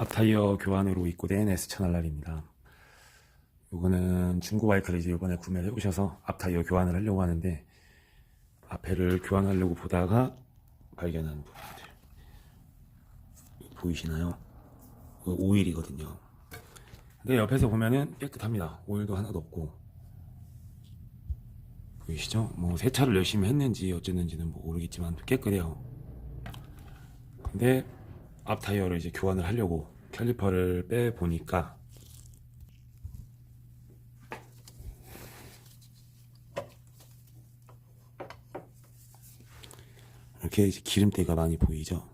앞타이어 교환으로 입고된 S채널날입니다. 요거는 중고 바이크를 이제 이번에 구매를 해오셔서 앞타이어 교환을 하려고 하는데 앞에를 교환하려고 보다가 발견한 부분들 보이시나요? 그 오일이거든요. 근데 옆에서 보면은 깨끗합니다. 오일도 하나도 없고 보이시죠? 뭐 세차를 열심히 했는지 어쨌는지는 뭐 모르겠지만 깨끗해요. 근데 앞 타이어를 이제 교환을 하려고 캘리퍼를 빼 보니까 이렇게 이제 기름때가 많이 보이죠.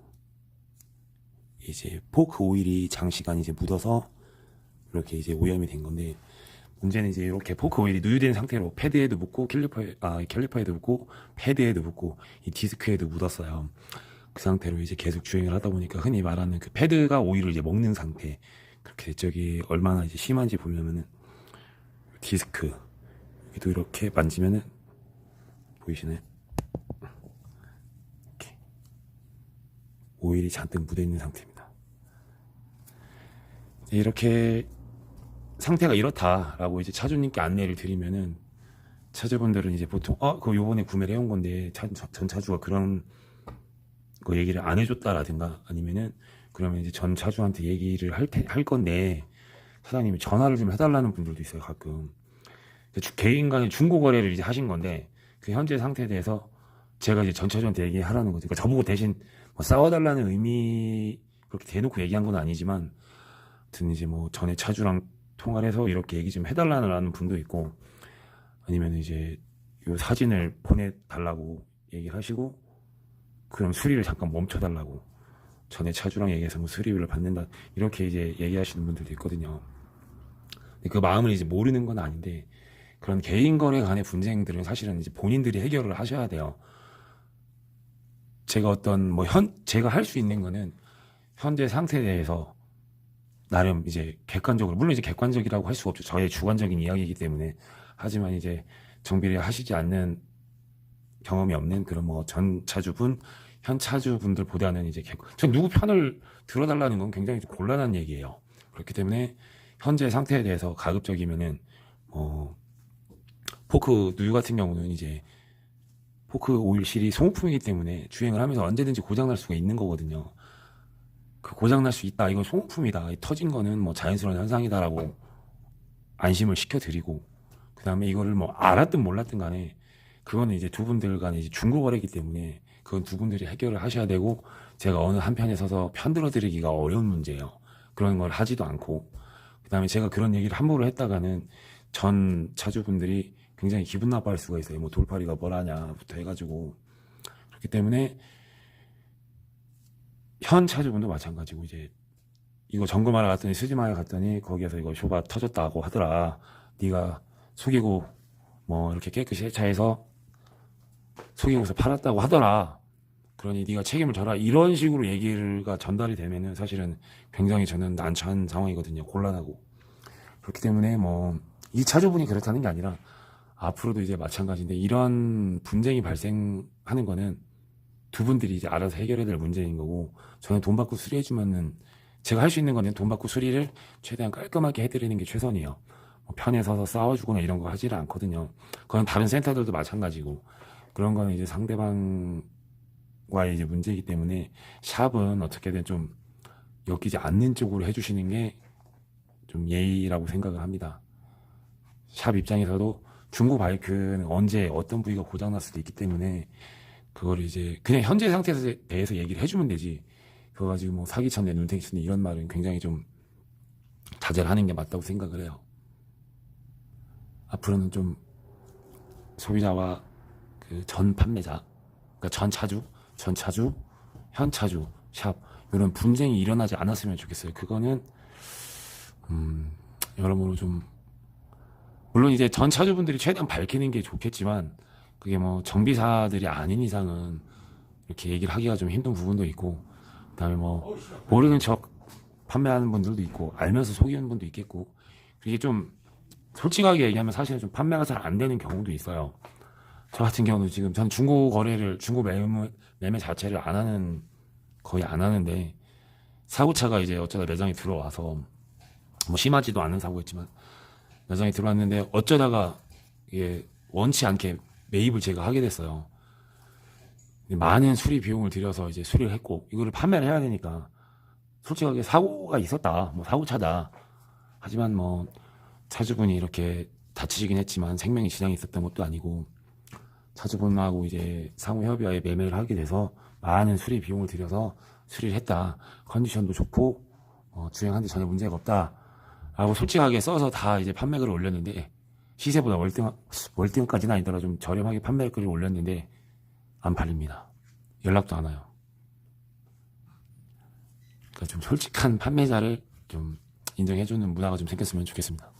이제 포크 오일이 장시간 이제 묻어서 이렇게 이제 오염이 된 건데 문제는 이제 이렇게 포크 오일이 누유된 상태로 패드에도 묻고 캘리퍼에 아 캘리퍼에도 묻고 패드에도 묻고 이 디스크에도 묻었어요. 그 상태로 이제 계속 주행을 하다 보니까 흔히 말하는 그 패드가 오일을 이제 먹는 상태 그렇게 저기 얼마나 이제 심한지 보려면은 디스크 여기도 이렇게 만지면은 보이시나요? 이렇게 오일이 잔뜩 묻어 있는 상태입니다. 이렇게 상태가 이렇다라고 이제 차주님께 안내를 드리면은 차주분들은 이제 보통 어 그거 요번에 구매를 해온 건데 차, 전 차주가 그런 거 얘기를 안 해줬다라든가 아니면은 그러면 이제 전 차주한테 얘기를 할, 테, 할 건데 사장님이 전화를 좀 해달라는 분들도 있어요 가끔. 주- 개인 간의 중고 거래를 이제 하신 건데 그 현재 상태에 대해서 제가 이제 전 차주한테 얘기하라는 거죠. 그러니까 저보고 대신 뭐 싸워달라는 의미 그렇게 대놓고 얘기한 건 아니지만 아무튼 이제 뭐 전에 차주랑 통화를 해서 이렇게 얘기 좀 해달라는 분도 있고 아니면 이제 요 사진을 보내달라고 얘기를 하시고 그럼 수리를 잠깐 멈춰달라고 전에 차주랑 얘기해서 뭐 수리비를 받는다 이렇게 이제 얘기하시는 분들도 있거든요. 근데 그 마음을 이제 모르는 건 아닌데 그런 개인 거래 간의 분쟁들은 사실은 이제 본인들이 해결을 하셔야 돼요. 제가 어떤 뭐 현 제가 할 수 있는 거는 현재 상태에 대해서 나름 이제 객관적으로 물론 이제 객관적이라고 할 수가 없죠. 저의 주관적인 이야기이기 때문에 하지만 이제 정비를 하시지 않는 경험이 없는 그런 뭐 전 차주분, 현 차주분들보다는 이제 객- 전 누구 편을 들어달라는 건 굉장히 좀 곤란한 얘기예요. 그렇기 때문에 현재 상태에 대해서 가급적이면은 뭐 포크 누유 같은 경우는 이제 포크 오일실이 소모품이기 때문에 주행을 하면서 언제든지 고장 날 수가 있는 거거든요. 그 고장 날 수 있다. 이건 소모품이다. 이 터진 거는 뭐 자연스러운 현상이다라고 안심을 시켜드리고 그 다음에 이거를 뭐 알았든 몰랐든 간에 그거는 이제 두 분들 간에 이제 중고 거래이기 때문에 그건 두 분들이 해결을 하셔야 되고 제가 어느 한편에 서서 편들어 드리기가 어려운 문제예요. 그런 걸 하지도 않고 그 다음에 제가 그런 얘기를 함부로 했다가는 전 차주분들이 굉장히 기분 나빠할 수가 있어요. 뭐 돌팔이가 뭐라냐부터 해가지고 그렇기 때문에 현 차주분도 마찬가지고 이제 이거 점검하러 갔더니 수지마에 갔더니 거기에서 이거 쇼가 터졌다고 하더라. 네가 속이고 뭐 이렇게 깨끗이 세차해서 속이고서 팔았다고 하더라. 그러니 네가 책임을 져라. 이런 식으로 얘기가 전달이 되면은 사실은 굉장히 저는 난처한 상황이거든요. 곤란하고. 그렇기 때문에 뭐이 차주분이 그렇다는 게 아니라 앞으로도 이제 마찬가지인데 이런 분쟁이 발생하는 거는 두 분들이 이제 알아서 해결해야 될 문제인 거고 저는 돈 받고 수리해주면은 제가 할 수 있는 거는 돈 받고 수리를 최대한 깔끔하게 해드리는 게 최선이에요. 뭐 편에 서서 싸워주거나 이런 거 하지를 않거든요. 그건 다른 센터들도 마찬가지고 그런 거는 이제 상대방과의 이제 문제이기 때문에 샵은 어떻게든 좀 엮이지 않는 쪽으로 해주시는 게 좀 예의라고 생각을 합니다. 샵 입장에서도 중고 바이크는 언제 어떤 부위가 고장날 수도 있기 때문에 그걸 이제 그냥 현재 상태에 대해서 얘기를 해주면 되지. 그거 가지고 뭐 사기쳤네, 눈탱이 쳤네 이런 말은 굉장히 좀 자제를 하는 게 맞다고 생각을 해요. 앞으로는 좀 소비자와 그 전 판매자, 그러니까 전 차주, 전 차주, 현 차주, 샵 이런 분쟁이 일어나지 않았으면 좋겠어요. 그거는 음, 여러모로 좀 물론 이제 전 차주분들이 최대한 밝히는 게 좋겠지만 그게 뭐 정비사들이 아닌 이상은 이렇게 얘기를 하기가 좀 힘든 부분도 있고 그다음에 뭐 모르는 척 판매하는 분들도 있고 알면서 속이는 분도 있겠고 그게 좀 솔직하게 얘기하면 사실은 좀 판매가 잘 안 되는 경우도 있어요. 저 같은 경우는 지금 전 중고 거래를 중고 매매 매매 자체를 안 하는 거의 안 하는데 사고차가 이제 어쩌다 매장에 들어와서 뭐 심하지도 않은 사고였지만 매장에 들어왔는데 어쩌다가 이게 원치 않게 매입을 제가 하게 됐어요. 많은 수리 비용을 들여서 이제 수리를 했고 이거를 판매를 해야 되니까 솔직하게 사고가 있었다. 뭐 사고차다. 하지만 뭐 차주분이 이렇게 다치시긴 했지만 생명에 지장이 있었던 것도 아니고 차주분하고 이제 상호 협의하에 매매를 하게 돼서 많은 수리 비용을 들여서 수리를 했다. 컨디션도 좋고 어, 주행하는데 전혀 문제가 없다. 라고 솔직하게 써서 다 이제 판매글을 올렸는데 시세보다 월등 월등까지는 아니더라 좀 저렴하게 판매글을 올렸는데 안 팔립니다. 연락도 안 와요. 그러니까 좀 솔직한 판매자를 좀 인정해주는 문화가 좀 생겼으면 좋겠습니다.